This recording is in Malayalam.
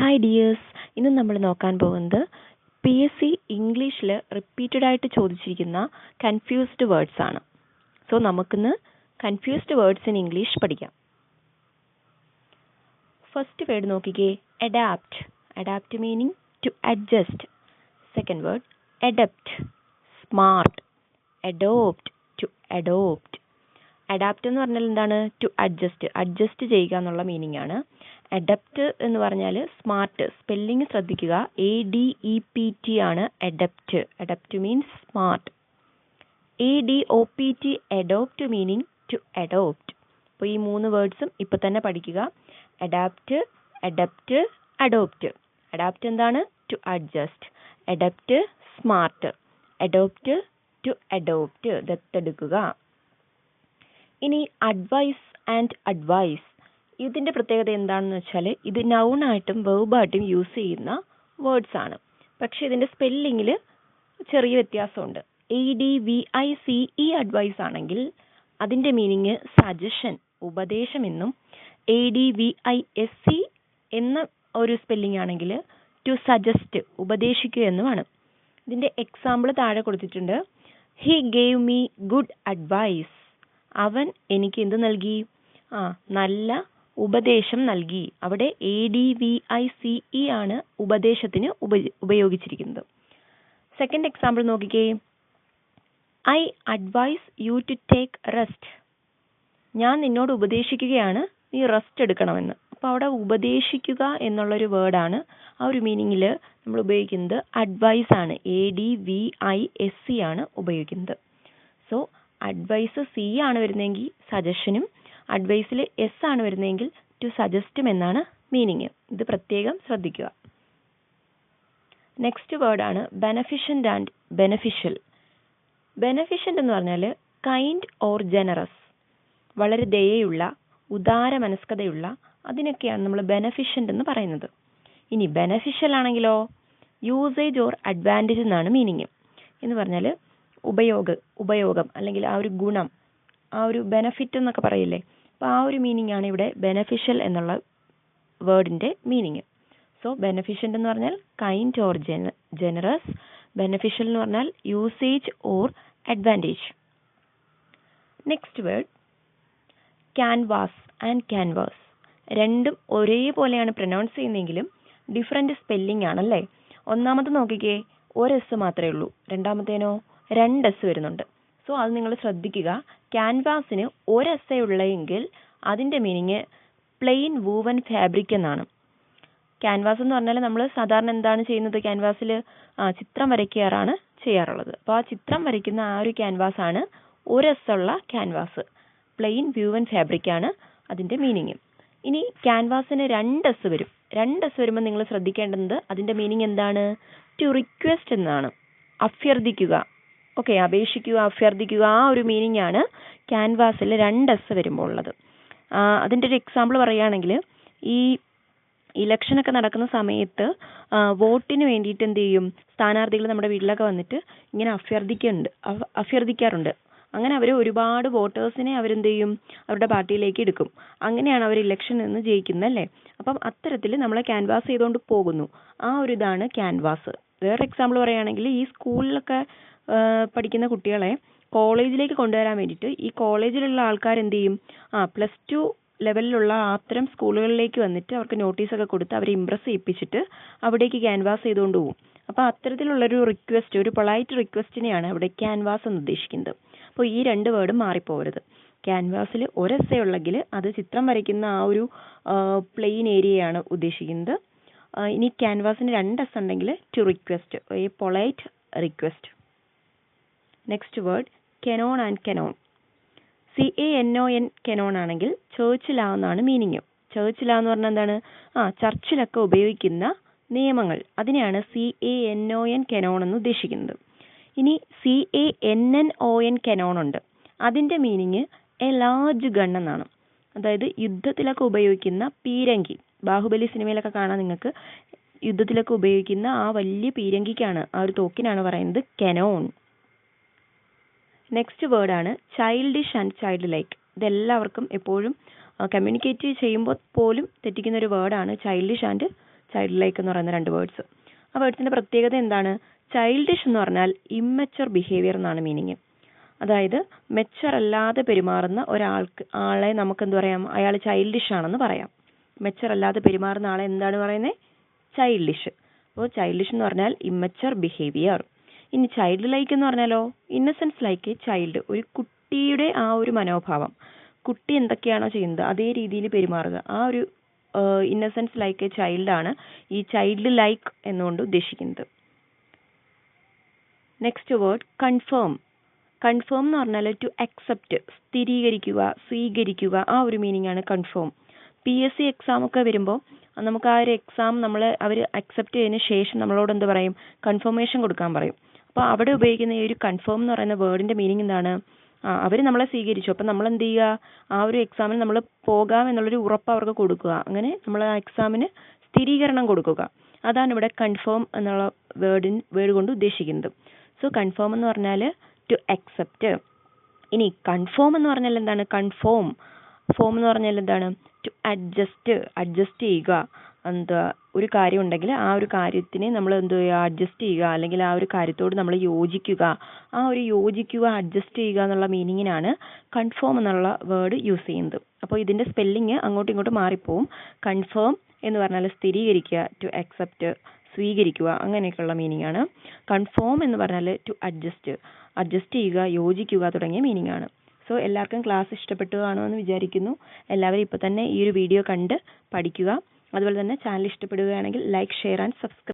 ഹായ് ഡിയേഴ്സ് ഇന്ന് നമ്മൾ നോക്കാൻ പോകുന്നത് പി എസ് സി ഇംഗ്ലീഷിൽ റിപ്പീറ്റഡ് ആയിട്ട് ചോദിച്ചിരിക്കുന്ന കൺഫ്യൂസ്ഡ് വേർഡ്സ് ആണ്. സോ നമുക്കിന്ന് കൺഫ്യൂസ്ഡ് വേർഡ്സ് ഇൻ ഇംഗ്ലീഷ് പഠിക്കാം. ഫസ്റ്റ് വേർഡ് നോക്കിക്കേ. Adapt adapt meaning to adjust second word adept smart adopt to adopt adapt എന്ന് പറഞ്ഞാൽ എന്താണ്? ടു അഡ്ജസ്റ്റ് അഡ്ജസ്റ്റ് ചെയ്യുക എന്നുള്ള മീനിങ് ആണ്. അഡപ്റ്റ് എന്ന് പറഞ്ഞാൽ സ്മാർട്ട് സ്പെല്ലിംഗ് ശ്രദ്ധിക്കുക. A D E P T ആണ് adept adept means smart A D O P T adopt meaning to adopt അപ്പോൾ ഈ മൂന്ന് വേർഡ്സും ഇപ്പം തന്നെ പഠിക്കുക. അഡാപ്റ്റ് അഡപ്റ്റ് അഡോപ്റ്റ് അഡാപ്റ്റ് എന്താണ്? To adjust adept smart adopt to adopt ദത്തെടുക്കുക. ഇനി അഡ്വൈസ് ആൻഡ് അഡ്വൈസ് ഇതിന്റെ പ്രത്യേകത എന്താണെന്ന് വെച്ചാൽ ഇത് നൗണായിട്ടും വെർബായിട്ടും യൂസ് ചെയ്യുന്ന വേർഡ്സ് ആണ്. പക്ഷേ ഇതിന്റെ സ്പെല്ലിങ്ങിൽ ചെറിയ വ്യത്യാസമുണ്ട്. A D V I C E advice ആണെങ്കിൽ അതിന്റെ മീനിങ് സജഷൻ ഉപദേശം എന്നും A D V I S E എന്ന ഒരു സ്പെല്ലിംഗ് ആണെങ്കിൽ ടു സജസ്റ്റ് ഉപദേശിക്കുക എന്നുമാണ്. ഇതിന്റെ എക്സാമ്പിൾ താഴെ കൊടുത്തിട്ടുണ്ട്. He gave me good advice അവൻ എനിക്ക് എന്ത് നൽകി? ആ നല്ല ഉപദേശം നൽകി. അവിടെ A D V I C E ആണ് ഉപദേശത്തിന് ഉപ ഉപയോഗിച്ചിരിക്കുന്നത്. സെക്കൻഡ് എക്സാമ്പിൾ നോക്കിക്കേ. I advise you to take rest ഞാൻ നിന്നോട് ഉപദേശിക്കുകയാണ് നീ റെസ്റ്റ് എടുക്കണമെന്ന്. അപ്പോൾ അവിടെ ഉപദേശിക്കുക എന്നുള്ളൊരു വേർഡാണ്. ആ ഒരു മീനിങ്ങിൽ നമ്മൾ ഉപയോഗിക്കുന്നത് അഡ്വൈസ് ആണ്. A D V I S C ആണ് ഉപയോഗിക്കുന്നത്. സോ അഡ്വൈസ് സി ആണ് വരുന്നതെങ്കിൽ സജഷനും അഡ്വൈസിൽ എസ് ആണ് വരുന്നതെങ്കിൽ ടു സജസ്റ്റും എന്നാണ് മീനിങ് ഇത് പ്രത്യേകം ശ്രദ്ധിക്കുക. നെക്സ്റ്റ് വേർഡാണ് ബെനഫിഷ്യന്റ് ആൻഡ് ബെനഫിഷ്യൽ ബെനഫിഷ്യന്റ് എന്ന് പറഞ്ഞാൽ കൈൻഡ് ഓർ ജനറസ് വളരെ ദയയുള്ള ഉദാര മനസ്കതയുള്ള അതിനൊക്കെയാണ് നമ്മൾ ബെനഫിഷ്യന്റ് എന്ന് പറയുന്നത്. ഇനി ബെനഫിഷ്യൽ ആണെങ്കിലോ യൂസേജ് ഓർ അഡ്വാന്റേജ് എന്നാണ് മീനിങ് എന്ന് പറഞ്ഞാൽ ഉപയോഗ ഉപയോഗം അല്ലെങ്കിൽ ആ ഒരു ഗുണം ആ ഒരു ബെനഫിറ്റ് എന്നൊക്കെ പറയില്ലേ അപ്പോൾ ആ ഒരു മീനിങ് ആണ് ഇവിടെ ബെനഫിഷ്യൽ എന്നുള്ള വേർഡിന്റെ മീനിങ് സോ ബെനഫിഷ്യന്റ് എന്ന് പറഞ്ഞാൽ കൈൻഡ് ഓർ ജെന ജനറസ് ബെനഫിഷ്യൽ എന്ന് പറഞ്ഞാൽ usage or advantage next word canvas and canvass രണ്ടും ഒരേപോലെയാണ് പ്രൊനൗൺസ് ചെയ്യുന്നതെങ്കിലും ഡിഫറെന്റ് സ്പെല്ലിംഗ് ആണല്ലേ? ഒന്നാമത് നോക്കിക്കേ ഒരു എസ് മാത്രമേ ഉള്ളൂ. രണ്ടാമത്തേനോ രണ്ട് എസ് വരുന്നുണ്ട്. സോ അത് നിങ്ങൾ ശ്രദ്ധിക്കുക. ക്യാൻവാസിന് ഒരു ഉള്ളെങ്കിൽ അതിന്റെ മീനിങ് പ്ലെയിൻ വൂവൻ ഫാബ്രിക് എന്നാണ്. ക്യാൻവാസ് എന്ന് പറഞ്ഞാൽ നമ്മൾ സാധാരണ എന്താണ് ചെയ്യുന്നത്? ക്യാൻവാസിൽ ചിത്രം വരയ്ക്കാറാണ് ചെയ്യാറുള്ളത്. അപ്പോൾ ആ ചിത്രം വരയ്ക്കുന്ന ആ ഒരു ക്യാൻവാസ് ആണ് ഒരു ക്യാൻവാസ് പ്ലെയിൻ വ്യൂവൻ ഫാബ്രിക് ആണ് അതിന്റെ മീനിങ് ഇനി ക്യാൻവാസിന് രണ്ട് എസ് വരും. രണ്ട് എസ് വരുമ്പോൾ നിങ്ങൾ ശ്രദ്ധിക്കേണ്ടത് അതിന്റെ മീനിങ് എന്താണ്? ടു റിക്വസ്റ്റ് എന്നാണ്. അഭ്യർത്ഥിക്കുക. ഓക്കെ അപേക്ഷിക്കുക അഭ്യർത്ഥിക്കുക ആ ഒരു മീനിങ് ആണ് ക്യാൻവാസിൽ രണ്ട് എസ് വരുമ്പോൾ ഉള്ളത്. അതിന്റെ ഒരു എക്സാമ്പിൾ പറയുകയാണെങ്കിൽ ഈ ഇലക്ഷനൊക്കെ നടക്കുന്ന സമയത്ത് വോട്ടിന് വേണ്ടിയിട്ട് എന്ത് ചെയ്യും? സ്ഥാനാർത്ഥികൾ നമ്മുടെ വീട്ടിലൊക്കെ വന്നിട്ട് ഇങ്ങനെ അഭ്യർത്ഥിക്കുന്നുണ്ട് അഭ്യർത്ഥിക്കാറുണ്ട്. അങ്ങനെ അവർ ഒരുപാട് വോട്ടേഴ്സിനെ അവരെന്ത് ചെയ്യും? അവരുടെ പാർട്ടിയിലേക്ക് എടുക്കും. അങ്ങനെയാണ് അവർ ഇലക്ഷൻ നിന്ന് ജയിക്കുന്നത് അല്ലേ? അപ്പം അത്തരത്തിൽ നമ്മളെ ക്യാൻവാസ് ചെയ്തുകൊണ്ട് പോകുന്നു. ആ ഒരു ഇതാണ് ക്യാൻവാസ് വേറെ എക്സാമ്പിൾ പറയുകയാണെങ്കിൽ ഈ സ്കൂളിലൊക്കെ പഠിക്കുന്ന കുട്ടികളെ കോളേജിലേക്ക് കൊണ്ടുവരാൻ വേണ്ടിയിട്ട് ഈ കോളേജിലുള്ള ആൾക്കാർ എന്ത് ചെയ്യും? ആ പ്ലസ് ടു ലെവലിലുള്ള അത്തരം സ്കൂളുകളിലേക്ക് വന്നിട്ട് അവർക്ക് നോട്ടീസൊക്കെ കൊടുത്ത് അവരെ ഇമ്പ്രസ് ചെയ്യിപ്പിച്ചിട്ട് അവിടേക്ക് ക്യാൻവാസ് ചെയ്തുകൊണ്ട് പോകും അപ്പോൾ അത്തരത്തിലുള്ളൊരു റിക്വസ്റ്റ് ഒരു പൊളൈറ്റ് റിക്വസ്റ്റിനെയാണ് അവിടെ ക്യാൻവാസ് എന്ന് ഉദ്ദേശിക്കുന്നത്. അപ്പോൾ ഈ രണ്ട് വേർഡും മാറിപ്പോകരുത്. ക്യാൻവാസിൽ ഒരു എസ്സേ ഉള്ളെങ്കിൽ അത് ചിത്രം വരയ്ക്കുന്ന ആ ഒരു പ്ലെയിൻ ഏരിയയാണ് ഉദ്ദേശിക്കുന്നത്. ഇനി ക്യാൻവാസിന് രണ്ട് എസ് ഉണ്ടെങ്കിൽ to request a polite request next word canon and cannon C A N O N canon ആണെങ്കിൽ ചേർച്ചിലാ എന്നാണ് മീനിങ് ചേർച്ചിലാ എന്ന് പറഞ്ഞാൽ എന്താണ്? ആ ചർച്ചിലൊക്കെ ഉപയോഗിക്കുന്ന നിയമങ്ങൾ. അതിനെയാണ് C A N O N canon എന്ന് ഉദ്ദേശിക്കുന്നത്. ഇനി C A N N O N cannon ഉണ്ട്. അതിന്റെ മീനിങ് എ ലാർജ് ഗൺ എന്നാണ്. അതായത് യുദ്ധത്തിലൊക്കെ ഉപയോഗിക്കുന്ന പീരങ്കി. ബാഹുബലി സിനിമയിലൊക്കെ കാണാൻ നിങ്ങൾക്ക് യുദ്ധത്തിലൊക്കെ ഉപയോഗിക്കുന്ന ആ വലിയ പീരങ്കിക്കാണ് ആ ഒരു തോക്കിനാണ് പറയുന്നത് കെനോൺ നെക്സ്റ്റ് വേർഡാണ് ചൈൽഡിഷ് ആൻഡ് ചൈൽഡ് ലൈക്ക് ഇതെല്ലാവർക്കും എപ്പോഴും കമ്മ്യൂണിക്കേറ്റ് ചെയ്യുമ്പോൾ പോലും തെറ്റിക്കുന്ന ഒരു വേർഡാണ് ചൈൽഡിഷ് ആൻഡ് ചൈൽഡ് ലൈക്ക് എന്ന് പറയുന്ന രണ്ട് വേർഡ്സ് ആ വേർഡ്സിന്റെ പ്രത്യേകത എന്താണ്? ചൈൽഡിഷ് എന്ന് പറഞ്ഞാൽ ഇമ്മച്ചർ ബിഹേവിയർ എന്നാണ് മീനിങ് അതായത് മെച്ചർ അല്ലാതെ പെരുമാറുന്ന ഒരാൾക്ക് ആളെ നമുക്ക് എന്ത് പറയാം? അയാൾ ചൈൽഡിഷ് ആണെന്ന് പറയാം. മെച്ചർ അല്ലാതെ പെരുമാറുന്ന ആളെ എന്താണ് പറയുന്നത് ചൈൽഡിഷ് അപ്പോൾ ചൈൽഡിഷ് എന്ന് പറഞ്ഞാൽ ഇമ്മച്ചർ ബിഹേവിയർ ഇനി ചൈൽഡ് ലൈക്ക് എന്ന് പറഞ്ഞാലോ? ഇന്നസെൻസ് ലൈക്ക് എ ചൈൽഡ് ഒരു കുട്ടിയുടെ ആ ഒരു മനോഭാവം. കുട്ടി എന്തൊക്കെയാണോ ചെയ്യുന്നത് അതേ രീതിയിൽ പെരുമാറുക. ആ ഒരു ഇന്നസെൻസ് ലൈക്ക് എ ചൈൽഡ് ആണ് ഈ ചൈൽഡ് ലൈക്ക് എന്നുകൊണ്ട് ഉദ്ദേശിക്കുന്നത്. നെക്സ്റ്റ് വേർഡ് കൺഫേം കൺഫേം എന്ന് പറഞ്ഞാൽ ടു അക്സെപ്റ്റ് സ്ഥിരീകരിക്കുക സ്വീകരിക്കുക. ആ ഒരു മീനിങ് ആണ് confirm P S C exam ഒക്കെ വരുമ്പോൾ നമുക്ക് ആ ഒരു എക്സാം നമ്മൾ അവർ അക്സെപ്റ്റ് ചെയ്തതിന് ശേഷം നമ്മളോട് എന്ത് പറയും? കൺഫർമേഷൻ കൊടുക്കാൻ പറയും. അപ്പോൾ അവിടെ ഉപയോഗിക്കുന്ന ഈ ഒരു കൺഫേം എന്ന് പറയുന്ന വേർഡിന്റെ മീനിങ് എന്താണ്? ആ അവർ നമ്മളെ സ്വീകരിച്ചു. അപ്പം നമ്മൾ എന്ത് ചെയ്യുക? ആ ഒരു എക്സാമിന് നമ്മൾ പോകാം എന്നുള്ളൊരു ഉറപ്പ് അവർക്ക് കൊടുക്കുക. അങ്ങനെ നമ്മൾ ആ എക്സാമിന് സ്ഥിരീകരണം കൊടുക്കുക. അതാണ് ഇവിടെ കൺഫേം എന്നുള്ള വേർഡിൻ വേർഡ് കൊണ്ട് ഉദ്ദേശിക്കുന്നത്. സോ കൺഫേം എന്ന് പറഞ്ഞാൽ ടു അക്സെപ്റ്റ് ഇനി കൺഫേം എന്ന് പറഞ്ഞാൽ എന്താണ്? കൺഫേം ഫോം എന്ന് പറഞ്ഞാൽ എന്താണ്? ടു അഡ്ജസ്റ്റ് അഡ്ജസ്റ്റ് ചെയ്യുക. എന്താ ഒരു കാര്യം ഉണ്ടെങ്കിൽ ആ ഒരു കാര്യത്തിനെ നമ്മൾ എന്ത് അഡ്ജസ്റ്റ് ചെയ്യുക അല്ലെങ്കിൽ ആ ഒരു കാര്യത്തോട് നമ്മൾ യോജിക്കുക. ആ ഒരു യോജിക്കുക അഡ്ജസ്റ്റ് ചെയ്യുക എന്നുള്ള മീനിങ്ങിനാണ് കൺഫേം എന്നുള്ള വേർഡ് യൂസ് ചെയ്യുന്നത്. അപ്പോൾ ഇതിന്റെ സ്പെല്ലിങ് അങ്ങോട്ടും ഇങ്ങോട്ടും മാറിപ്പോവും. കൺഫേം എന്ന് പറഞ്ഞാൽ സ്ഥിരീകരിക്കുക ടു അക്സെപ്റ്റ് സ്വീകരിക്കുക അങ്ങനെയൊക്കെയുള്ള മീനിങ് ആണ്. കൺഫേം എന്ന് പറഞ്ഞാൽ ടു അഡ്ജസ്റ്റ് അഡ്ജസ്റ്റ് ചെയ്യുക യോജിക്കുക തുടങ്ങിയ മീനിങ് ആണ്. സോ എല്ലാവർക്കും ക്ലാസ് ഇഷ്ടപ്പെട്ടു കാണുമെന്ന് വിചാരിക്കുന്നു. എല്ലാവരും ഇപ്പോൾ തന്നെ ഈ ഒരു വീഡിയോ കണ്ട് പഠിക്കുക. അതുപോലെ തന്നെ ചാനൽ ഇഷ്ടപ്പെടുകയാണെങ്കിൽ ലൈക്ക് ഷെയർ ആൻഡ് സബ്സ്ക്രൈബ്